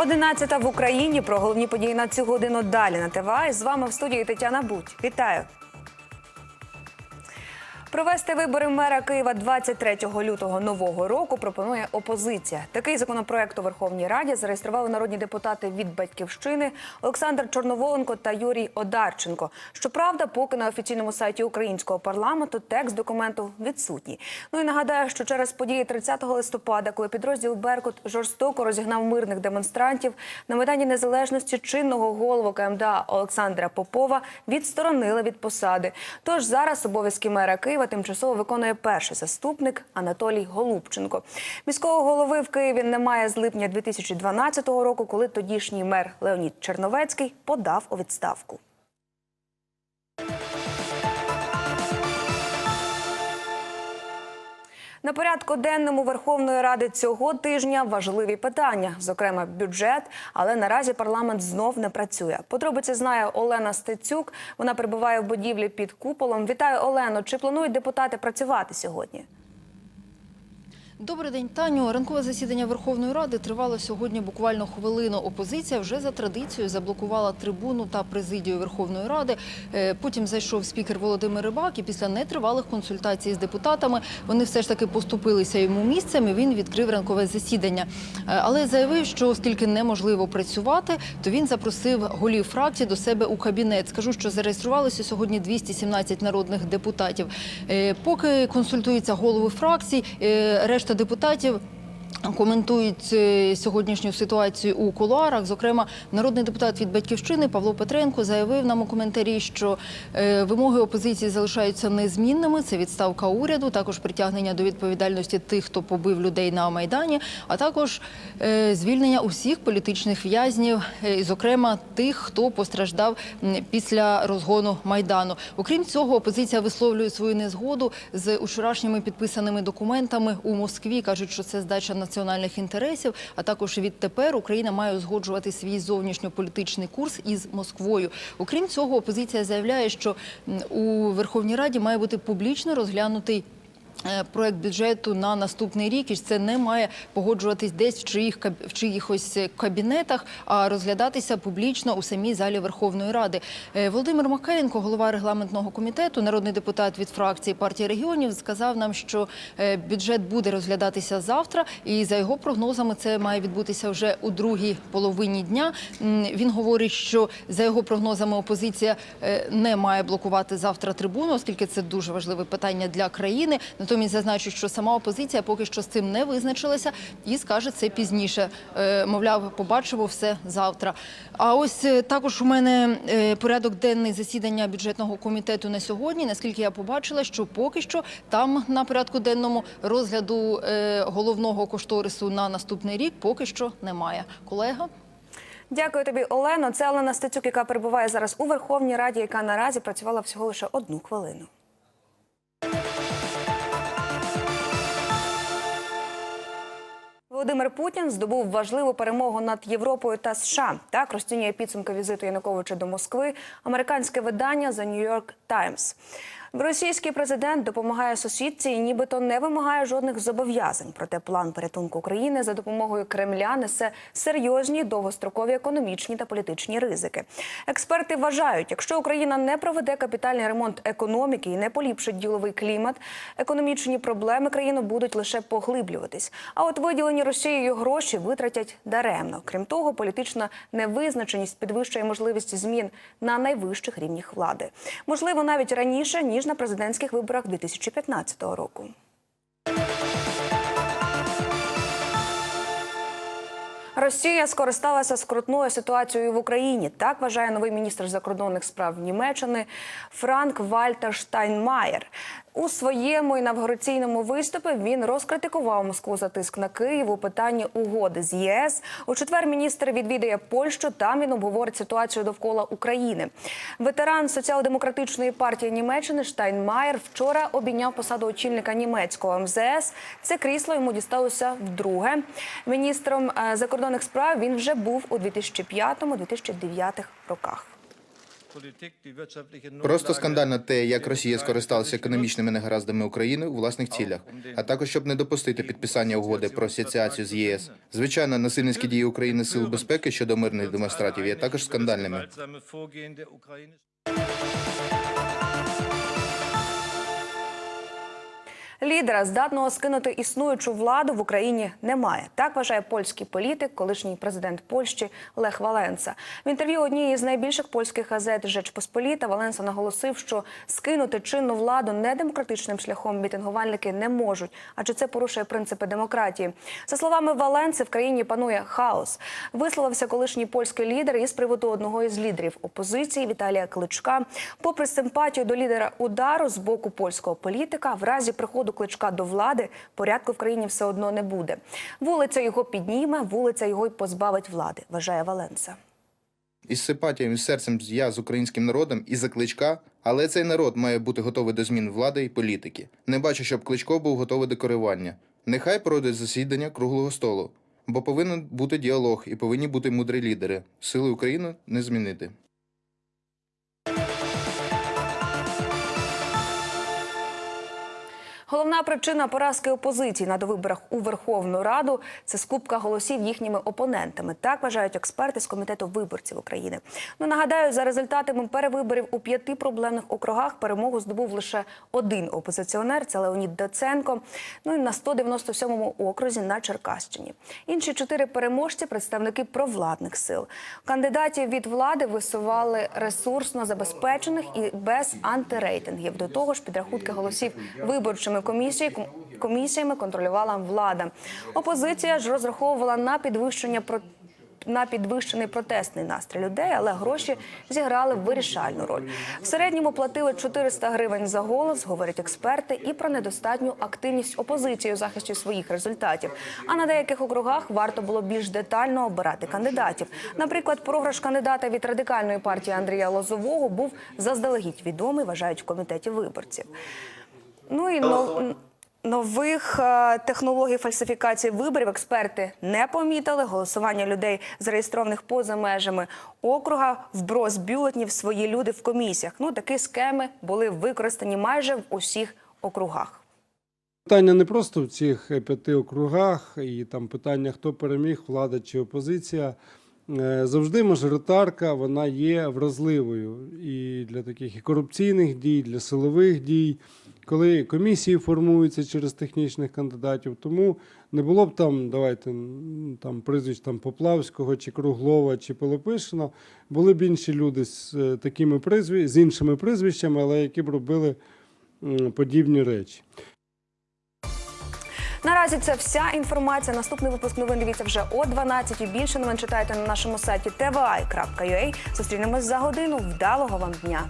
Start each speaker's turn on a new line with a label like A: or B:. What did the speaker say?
A: 11 в Україні про головні події на цю годину далі на ТВА. І з вами в студії Тетяна Будь. Вітаю. Провести вибори мера Києва 23 лютого нового року пропонує опозиція. Такий законопроект у Верховній Раді зареєстрували народні депутати від батьківщини Олександр Чорноволенко та Юрій Одарченко. Щоправда, поки на офіційному сайті українського парламенту текст документу відсутній. Ну і нагадаю, що через події 30 листопада, коли підрозділ Беркут жорстоко розігнав мирних демонстрантів на майдані незалежності чинного голову КМДА Олександра Попова відсторонили від посади. Тож зараз обов'язки мера Києва тимчасово виконує перший заступник Анатолій Голубченко. Міського голови в Києві немає з липня 2012 року, коли тодішній мер Леонід Черновецький подав у відставку. На порядку денному Верховної Ради цього тижня важливі питання, зокрема бюджет. Але наразі парламент знов не працює. Подробиці знає Олена Стецюк. Вона перебуває в будівлі під куполом. Вітаю, Олено. Чи планують депутати працювати сьогодні?
B: Добрий день, Таню. Ранкове засідання Верховної Ради тривало сьогодні буквально хвилину. Опозиція вже за традицією заблокувала трибуну та президію Верховної Ради. Е, потім зайшов спікер Володимир Рибак і після нетривалих консультацій з депутатами вони все ж таки поступилися йому місцем. і Він відкрив ранкове засідання, е, але заявив, що оскільки неможливо працювати, то він запросив голів фракції до себе у кабінет. Скажу, що зареєструвалися сьогодні 217 народних депутатів. Е, поки консультуються голови фракцій, решта 90 депутатів Коментують е, сьогоднішню ситуацію у кулуарах. Зокрема, народний депутат від батьківщини Павло Петренко заявив нам у коментарі, що е, вимоги опозиції залишаються незмінними. Це відставка уряду, також притягнення до відповідальності тих, хто побив людей на майдані, а також е, звільнення усіх політичних в'язнів, зокрема тих, хто постраждав після розгону майдану. Окрім цього, опозиція висловлює свою незгоду з учорашніми підписаними документами у Москві. кажуть, що це здача національних інтересів. А також відтепер Україна має узгоджувати свій зовнішньополітичний курс із Москвою. Окрім цього, опозиція заявляє, що у Верховній Раді має бути публічно розглянутий. Е, Проект бюджету на наступний рік і це не має погоджуватись десь в чиїх в чиїхось е, кабінетах, а розглядатися публічно у самій залі Верховної Ради. Е, Володимир Макаренко, голова регламентного комітету, народний депутат від фракції партії регіонів, сказав нам, що бюджет буде розглядатися завтра, і за його прогнозами це має відбутися вже у другій половині дня. Він говорить, що за його прогнозами опозиція не має блокувати завтра трибуну, оскільки це дуже важливе питання для країни. Натомість зазначу, що сама опозиція поки що з цим не визначилася і скаже це пізніше. Е, Мовляв, побачимо все завтра. А ось е, також у мене е, порядок денний засідання бюджетного комітету на сьогодні. Наскільки я побачила, що поки що там на порядку денному розгляду головного кошторису на наступний рік поки що немає. Колега.
A: Дякую тобі, Олено. Це Олена Стецюк, яка перебуває зараз у Верховній Раді, яка наразі працювала всього лише одну хвилину. Володимир Путін здобув важливу перемогу над Європою та США. Так розцінює підсумки візиту Януковича до Москви американське видання The New York Times. Російський президент допомагає сусідці і нібито не вимагає жодних зобов'язань. Проте план порятунку України за допомогою Кремля несе серйозні довгострокові економічні та політичні ризики. Експерти вважають, якщо Україна не проведе капітальний ремонт економіки і не поліпшить діловий клімат, економічні проблеми країни будуть лише поглиблюватись. А от виділені Росією гроші витратять даремно. Крім того, політична невизначеність підвищує можливість змін на найвищих рівнях влади. Можливо, навіть раніше ніж на президентських виборах 2015 року. Росія скористалася скрутною ситуацією в Україні. Так вважає новий міністр закордонних справ Німеччини Франк Вальтер Штайнмаєр. У своєму інавгураційному виступі він розкритикував Москву за тиск на Київ у питанні угоди з ЄС. У четвер міністр відвідає Польщу. Там він обговорить ситуацію довкола України. Ветеран соціал-демократичної партії Німеччини Штайнмаєр вчора обійняв посаду очільника німецького МЗС. Це крісло йому дісталося вдруге. Міністром е, закордонних справ він вже був у 2005-2009 роках.
C: Просто скандально те, як Росія скористалася економічними негараздами України у власних цілях, а також щоб не допустити підписання угоди про асоціацію з ЄС. Звичайно, насильницькі дії України сил безпеки щодо мирних демонстратів є також скандальними.
A: Лідера, здатного скинути існуючу владу в Україні, немає. Так вважає польський політик, колишній президент Польщі Лех Валенса. В інтерв'ю однієї з найбільших польських газет Жечпосполіта Валенса наголосив, що скинути чинну владу недемократичним шляхом мітингувальники не можуть, адже це порушує принципи демократії. За словами Валенси, в країні панує хаос. Висловився колишній польський лідер із приводу одного із лідерів опозиції Віталія Кличка. Попри симпатію до лідера удару з боку польського політика, в разі приходу кличка до влади порядку в країні все одно не буде. Вулиця його підніме, вулиця його й позбавить влади, вважає Валенса.
C: Із симпатією і серцем я з українським народом і за кличка, але цей народ має бути готовий до змін влади і політики. Не бачу, щоб кличко був готовий до керування. Нехай пройдуть засідання круглого столу, бо повинен бути діалог і повинні бути мудрі лідери. Сили України не змінити.
A: Головна причина поразки опозиції на довиборах у Верховну Раду це скупка голосів їхніми опонентами. Так вважають експерти з комітету виборців України. Ну нагадаю, за результатами перевиборів у п'яти проблемних округах перемогу здобув лише один опозиціонер це Леонід Даценко. Ну і на 197-му окрузі на Черкащині. Інші чотири переможці представники провладних сил. Кандидатів від влади висували ресурсно забезпечених і без антирейтингів. До того ж, підрахунки голосів виборчими комісії- комісіями контролювала влада. Опозиція ж розраховувала на підвищення про. На підвищений протестний настрій людей, але гроші зіграли вирішальну роль. В середньому платили 400 гривень за голос, говорять експерти, і про недостатню активність опозиції у захисті своїх результатів. А на деяких округах варто було більш детально обирати кандидатів. Наприклад, програш кандидата від радикальної партії Андрія Лозового був заздалегідь відомий, вважають в комітеті виборців. Ну і нов... нових е, технологій фальсифікації виборів експерти не помітили. Голосування людей, зареєстрованих поза межами округа, вброс бюлетнів свої люди в комісіях. Ну такі схеми були використані майже в усіх округах.
D: Питання не просто в цих п'яти округах, і там питання, хто переміг, влада чи опозиція. Е, Завжди мажоритарка вона є вразливою і для таких і корупційних дій, для силових дій, коли комісії формуються через технічних кандидатів. Тому не було б там, давайте там прізвищ там Поплавського, чи Круглова, чи Пилипишина. Були б інші люди з е, такими прізвищ, з іншими прізвищами, але які б робили подібні речі.
A: Наразі це вся інформація. Наступний випуск новин дивіться вже о 12. Більше новин читайте на нашому сайті tvi.ua. Зустрінемось за годину. Вдалого вам дня.